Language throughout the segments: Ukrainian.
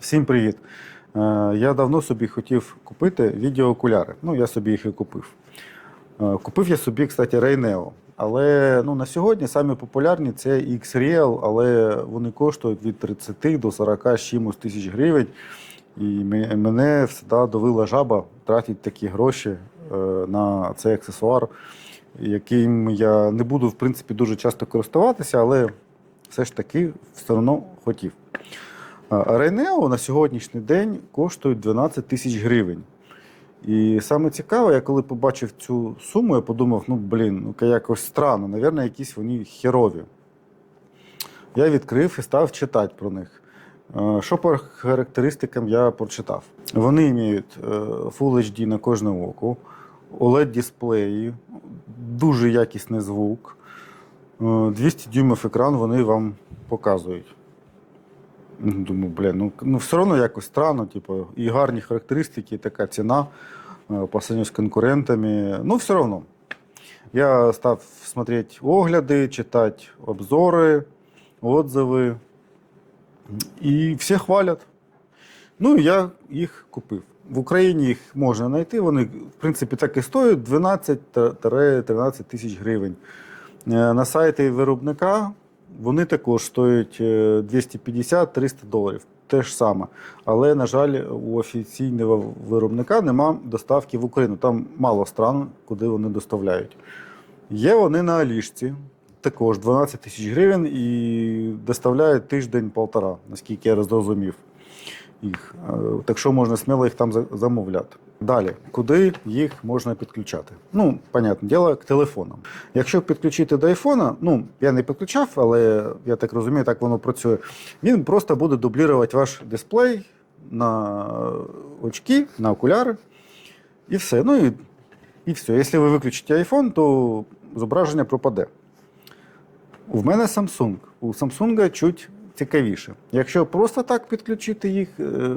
Всім привіт! Е, Я давно собі хотів купити відеоокуляри. Ну, я собі їх і купив. Е, Купив я собі, кстати, Рейнео. Але ну, на сьогодні самі популярні це X-Real, але вони коштують від 30 до 40 з чимось тисяч гривень. І мене завжди довела жаба тратити такі гроші е, на цей аксесуар, яким я не буду, в принципі, дуже часто користуватися, але все ж таки все одно хотів. Рейнео на сьогоднішній день коштують 12 тисяч гривень. І саме цікаве, я коли побачив цю суму, я подумав, ну блін, ну якось странно, напевно, якісь вони херові. Я відкрив і став читати про них. Е, Що по характеристикам я прочитав? Вони мають е, Full HD на кожне око, OLED-дисплеї, дуже якісний звук, е, 200 дюймів екран вони вам показують. Думаю, блін, ну, ну все одно якось странно, типу, і гарні характеристики, і така ціна е, по сравнению з конкурентами. Ну, все одно. Я став смотреть огляди, читати обзори, отзиви. І всі хвалять. Ну, я їх купив. В Україні їх можна знайти. Вони, в принципі, так і стоять 12-13 тисяч гривень. Е, На сайті виробника вони також стоять е, 250-300 доларів. Те ж саме. Але, на жаль, у офіційного виробника нема доставки в Україну. Там мало стран, куди вони доставляють. Є вони на Алішці, також 12 тисяч гривень і доставляють тиждень-полтора, наскільки я зрозумів їх. Е, Так що можна сміло їх там замовляти. Далі, куди їх можна підключати? Ну, понятне діло, к телефонам. Якщо підключити до айфона, ну я не підключав, але я так розумію, так воно працює. Він просто буде дублювати ваш дисплей на очки, на окуляри, і все. Ну і, і все. Якщо ви виключите iPhone, то зображення пропаде. У мене Samsung. У Samsung чуть цікавіше. Якщо просто так підключити їх, е,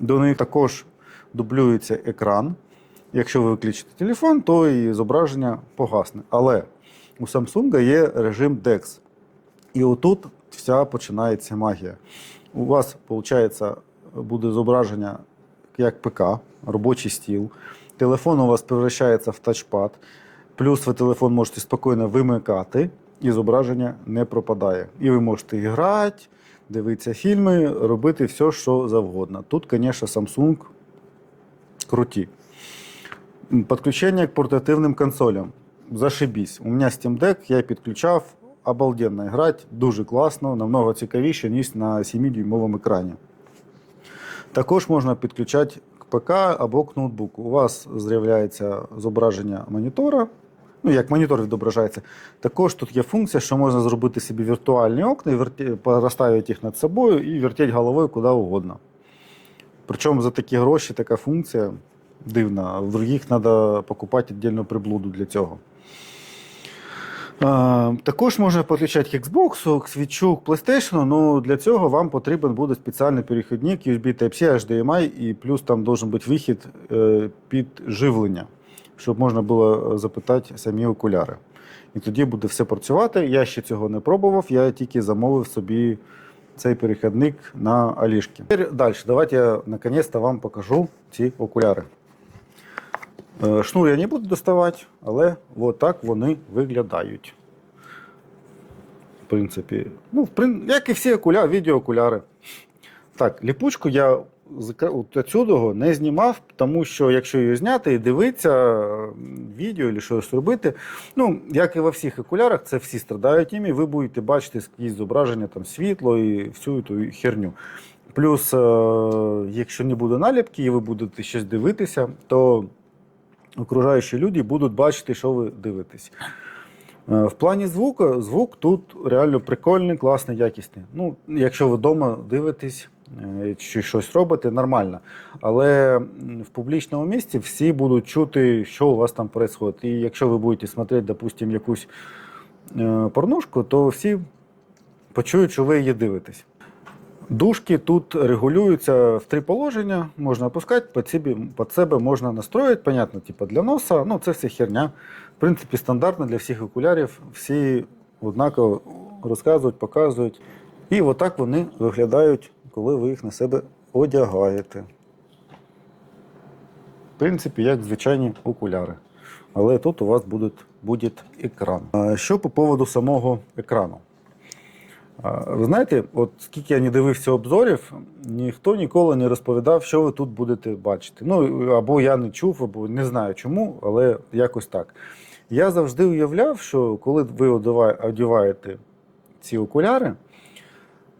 до них також дублюється екран. Якщо ви виключите телефон, то і зображення погасне. Але у Samsung є режим DeX. І отут вся починається магія. У вас, виходить, буде зображення як ПК, робочий стіл. Телефон у вас превращається в тачпад. Плюс ви телефон можете спокійно вимикати, і зображення не пропадає. І ви можете грати, дивитися фільми, робити все, що завгодно. Тут, звісно, Samsung круті. Подключение к портативным консолям. Зашибісь. У мене Steam Deck, я підключав, обалденно грати, дуже класно, намного цікавіше, ніж на 7-дюймовому екрані. Також можна підключати к ПК або к ноутбуку. У вас з'являється зображення монітора. Ну, як монітор відображається. Також тут є функція, що можна зробити собі віртуальні окна, розставити їх над собою і вертіти головою куди угодно. Причому за такі гроші така функція дивна. В других треба покупати віддільну приблуду для цього. Е, також можна підключати к Xbox, к Switch, к PlayStation, але для цього вам потрібен буде спеціальний перехідник USB Type-C, HDMI, і плюс там має бути вихід е, під живлення, щоб можна було запитати самі окуляри. І тоді буде все працювати. Я ще цього не пробував, я тільки замовив собі цей перехідник на Алішки. Далі, давайте я наконець-то вам покажу ці окуляри. Е, Шнур я не буду доставати, але отак вони виглядають. В принципі, ну, як і всі окуляри, відеоокуляри. Так, ліпучку я от отсюди не знімав, тому що якщо її зняти і дивитися відео або щось робити, ну, як і во всіх окулярах, це всі страдають іми, ви будете бачити скрізь зображення, там, світло і всю ту херню. Плюс, е, якщо не буде наліпки і ви будете щось дивитися, то окружаючі люди будуть бачити, що ви дивитесь. Е, В плані звуку, звук тут реально прикольний, класний, якісний. Ну, якщо ви вдома дивитесь чи щось робите, нормально. Але в публічному місці всі будуть чути, що у вас там відбувається. І якщо ви будете смотрети, допустим, якусь е, порнушку, то всі почують, що ви її дивитесь. Дужки тут регулюються в три положення, можна опускати, під себе, під себе можна настроїти, понятно, типу для носа, ну це все херня. В принципі, стандартно для всіх окулярів, всі однаково розказують, показують. І отак вони виглядають коли ви їх на себе одягаєте. В принципі, як звичайні окуляри. Але тут у вас буде, буде екран. Що по поводу самого екрану? Ви знаєте, от скільки я не дивився обзорів, ніхто ніколи не розповідав, що ви тут будете бачити. Ну або я не чув, або не знаю чому, але якось так. Я завжди уявляв, що коли ви одягаєте ці окуляри,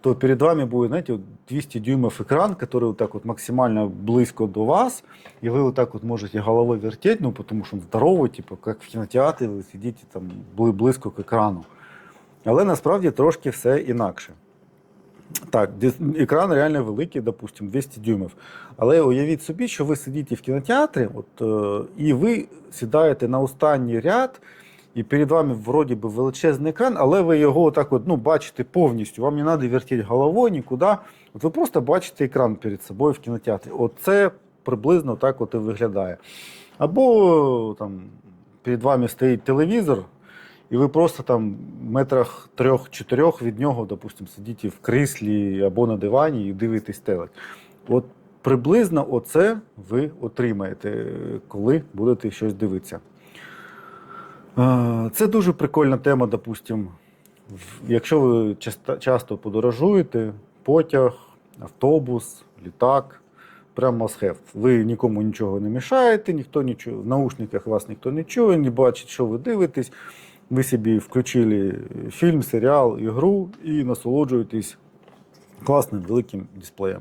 то перед вами будет, знаете, вот 200 дюймов экран, который вот так вот максимально близко до вас, и вы вот так вот можете головой вертеть, ну, потому что он здоровый, типу, как в кінотеатрі, ви сидите там бли- близько к екрану. Але насправді трошки все інакше. Так, дис- екран реально великий, допустим, 200 дюймів. Але уявіть собі, що ви сидите в кінотеатрі, от, е, і ви сідаєте на останній ряд, і перед вами вроді би величезний екран, але ви його отак от, ну, бачите повністю. Вам не треба вертіти головою нікуди. От ви просто бачите екран перед собою в кінотеатрі. От це приблизно так от і виглядає. Або там перед вами стоїть телевізор, і ви просто там метрах трьох-чотирьох від нього, допустимо, сидите в кріслі або на дивані і дивитесь телек. От приблизно оце ви отримаєте, коли будете щось дивитися. Це дуже прикольна тема, допустимо. Якщо ви часто, подорожуєте, потяг, автобус, літак, прям must have. Ви нікому нічого не мішаєте, ніхто нічого, в наушниках вас ніхто не чує, не бачить, що ви дивитесь. Ви собі включили фільм, серіал, ігру і насолоджуєтесь класним великим дисплеєм.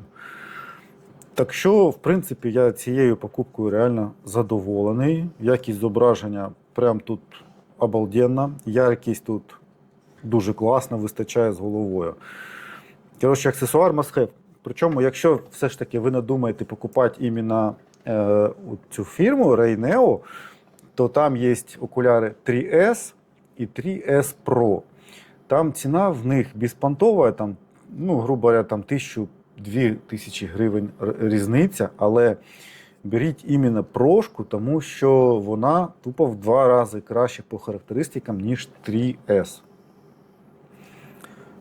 Так що, в принципі, я цією покупкою реально задоволений. Якість зображення прям тут обалденна. Яркість тут дуже класна, вистачає з головою. Коротше, аксесуар must have. Причому, якщо все ж таки ви надумаєте покупати іменно е, цю фірму Rayneo, то там є окуляри 3S і 3S Pro. Там ціна в них безпонтова, там, ну, грубо говоря, там тисячу дві тисячі гривень різниця, але беріть іменно прошку, тому що вона тупо в два рази краще по характеристикам, ніж 3S.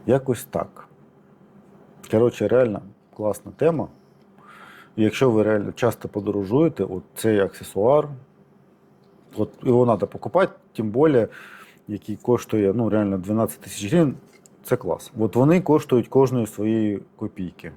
Якось так. Коротше, реально класна тема. Якщо ви реально часто подорожуєте, от цей аксесуар, от його треба покупати, тим більше, який коштує ну, реально 12 тисяч гривень, це клас. От вони коштують кожної своєї копійки.